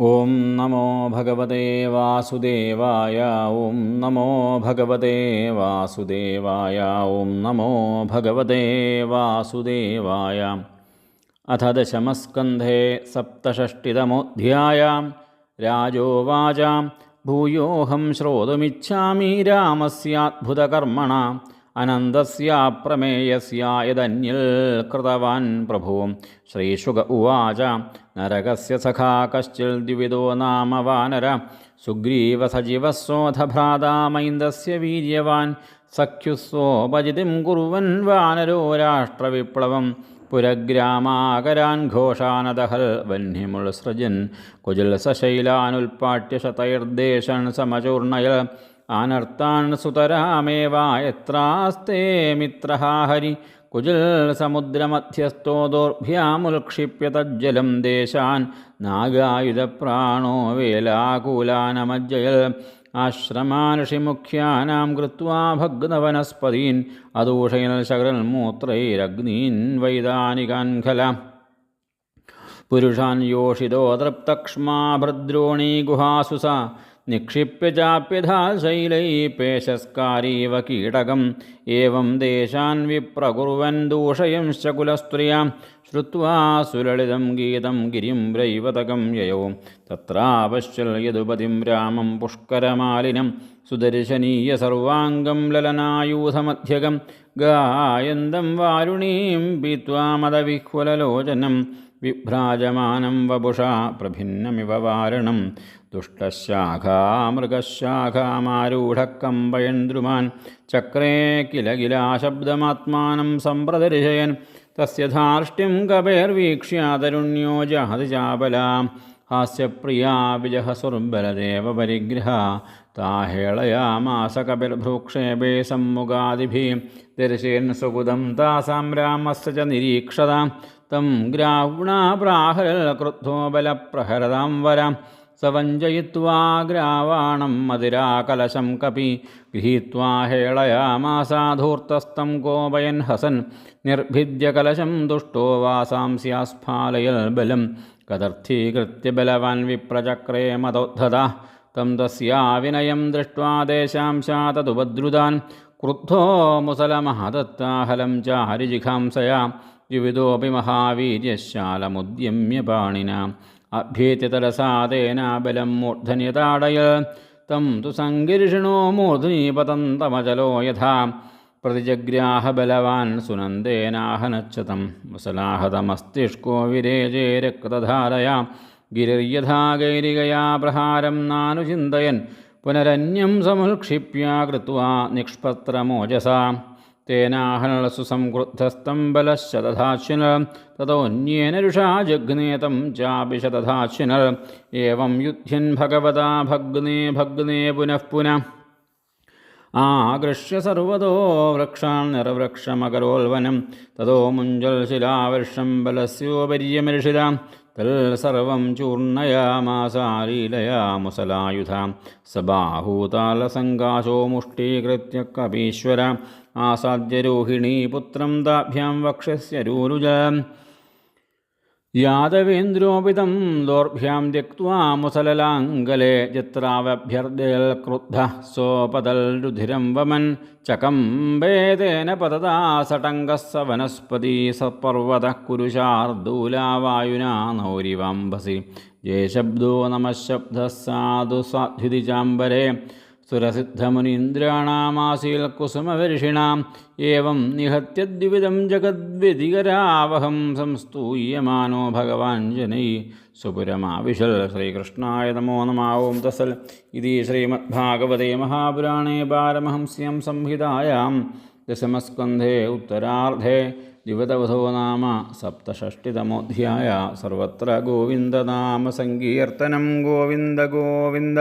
ॐ नमो भगवते वासुदेवाय ॐ नमो भगवते वासुदेवाय ॐ नमो भगवते वासुदेवाय। अथ दशमस्कन्धे सप्तषष्टितमोऽध्यायां। राजोवाच भूयोऽहं श्रोतुमिच्छामि रामस्याद्भुतकर्मणा അനന്തസ്യാപ്രമേയസ്യായതന്യൽ കൃതവാൻ പ്രഭുവും. ശ്രീശുക ഉവാച നരകസ്യ സഖാ കശ്ചിൽ ദ്വിവിദോ നാമ വാനര സുഗ്രീവ സജീവ സുഗ്രീവസജീവസ്സോധഭ്രാതാമൈന്ദസ്യ വീര്യവാൻ സഖ്യുസ്വോപജിതിം കുറുവൻ വാനരോ രാഷ്ട്രവിപ്ലവം. പുരഗ്രാമാകരാൻ ഘോഷാനദഹൽ വന്യമുൾസൃജൻ കുജിൽ സശൈലാനുൽപാട്യ ശതൈർദേശൻ സമചൂർണയൽ ആനർത്താൻ സുതരാമേവ എത്രാസ്തേ മിത്രഹാഹരി. കുജിൽ സമുദ്രമധ്യസ്ഥോ ദോർഭ്യാമുൽക്ഷിപ്യ തജ്ജലം ദേശാൻ. നാഗായുധപ്രാണോ വേലാകൂലാനമജ്ജയൽ. ആശ്രമാനുഷിമുഖ്യാനാം കൃത്വാ ഭഗ്നവനസ്പതീൻ. അതൂഷയിൽ ശകരൽ മൂത്രൈരഗ്നീൻ വൈദാനികാൻഖല പുരുഷാൻ യോഷിതോ തൃപ്തക്ഷ്മാ ഭദ്രോണീ ഗുഹാസു സ നിക്ഷിപ്യ ചാപ്യധാശൈലൈപേശസ്കാരീവ ശൈലൈ പേശസ്കാരീവ കീടകം. ഏവം ദേശാൻ വിപ്രകുർവൻ ദൂഷയംശ്ച കുലസ്ത്രിയാം. ശ്രുവാ സുലളിതം ഗീതം ഗിരിം ബ്രൈവതകം യയോ തത്രാപശ്യൽ യദുപതിം രാമം പുഷ്കരമാലിനം. സുദർശനീയ സർവാംഗം ലലനായൂധമധ്യകം. ഗായന്തം വാരുണീം പീത്വാ മദവിഹ്വലലോചനം വിഭ്രാജമാനം വപുഷാ പ്രഭിന്നമിവ വാരണം. ദുഷ്ടശാഖാമൃഗശാഖാമാരൂഢക്കമ്പയന്ദ്രുമാൻ ചക്രേ കില കിലാശബ്ദമാത്മാനം സമ്പ്രദർശയൻ തസ്യ കപേർവീക്ഷ്യാതരുണ്യോ ജഹതി ചാപലാം. ഹാസ്യപ്രിയാ വിജഹസുർബലദേവ പരിഗ്രഹ. താഹേളയാമാസ കപിർഭ്രൂക്ഷേപേ സമ്മുഖാദിഭി. ദർശേൻ സുഗുദം താസാം രാമസ്യ ച നിരീക്ഷതാം. തം ഗ്രാവ്ണാ പ്രാഹരൽ ക്രുദ്ധോ ബലപ്രഹരതാം വരാം. सवञ्जयित्वा ग्रावाणं मदिराकलशं कपि गृहीत्वा हेळयामासाधूर्तस्थं गोपयन् हसन्। निर्भिद्य कलशं दुष्टो वासांस्यास्फालयल्बलं कदर्थीकृत्य बलवान् विप्रचक्रे मदोद्धतः तं तस्या विनयं दृष्ट्वा देशांशा सा तदुपद्रुदान् क्रुद्धो मुसलमहदत्ताहलं च हरिजिघांसया। युविदोऽपि महावीर्यशालमुद्यम्य पाणिना। ബലം മൂർധന്യതാടയ. തം തു സങ്കീർഷിണോ മൂർധനീപതന്തമചലോ യഥാ. പ്രതിജഗ്രാഹബലവാൻ സുനന്ദേനാഹനച്ചതം. മുസലാഹതമസ്തിഷ്കോ വിരേജേ രക്തധാരയാ ഗിരിർയഥാ ഗൈരികയാ പ്രഹാരം നാനുചിന്തയൻ. പുനരന്യം സമുൽക്ഷിപ്യ കൃത്വാ നിഷ്പത്രമോജസാ. തേനാഹനളസു സംക്രുദ്ധസ്തം ബലശതധാശിനൽ തതോന്യേന രുഷാ ജഗ്നേതം ചാപി ശതധാശിനൽ ഏവം യുദ്ധ്യൻ ഭഗവതാ ഭഗ്നേ ഭഗ്നേ പുനഃ പുനഃ. ആകൃഷ്യ സർവതോ വൃക്ഷാൻ നിറവൃക്ഷമകരോൽവനം. തതോ മുഞ്ചൽ ശിലാവർഷം ബലസ്യോപര്യമിർഷിതാം തൽ സർവം ചൂർണയാമാസാലീലയാ മുസലായുധാം സബാഹൂതാലസങ്കാശോ മുഷ്ടീകൃത്യ കപീശ്വര ആസാദ്യരോഹിണീ പുത്രം താഭ്യാം വക്ഷസ്യ രൂരുജ യാദവേന്ദ്രോപിതം ദോർഭ്യാം ത്യക്വാ മുസലലാംഗലെ ചിത്രാവഭ്യർദ്ദേൽ ക്രുദ്ധ സോപതൽ രുധിരം വമൻ ചകമ്പേതേന പതതാ സടങ്കസ്സ വനസ്പതി സപർവത കുരുശാർദൂലാവായുനാ നൗരിവാംബസി ജയശബ്ദോ നമശബ്ദ സാധു സാധ്യുതി ചാംബരേ. സുരസിദ്ധമുനീന്ദ്രാണാമാസീൽ കുസുമവർഷിണാം ഏവം നിഹത്യദ്വിവിധം ജഗദ്വിധികരാവഹം സംസ്തൂയമാനോ ഭഗവാൻ ജനൈ സുപുരമാവിശൽ ശ്രീകൃഷ്ണായ നമോ നമാവും തസൽ ഇതി ശ്രീമദ്ഭാഗവതേ മഹാപുരാണേ പാരമഹംസ്യം സംഹിതായാം ദശമസ്കന്ധേ ഉത്തരാർദ്ധേ ദിവതവധോ നാമ സപ്തഷഷ്ടിതമോധ്യായ സർവത്ര ഗോവിന്ദനാമ സങ്കീർത്തനം ഗോവിന്ദ ഗോവിന്ദ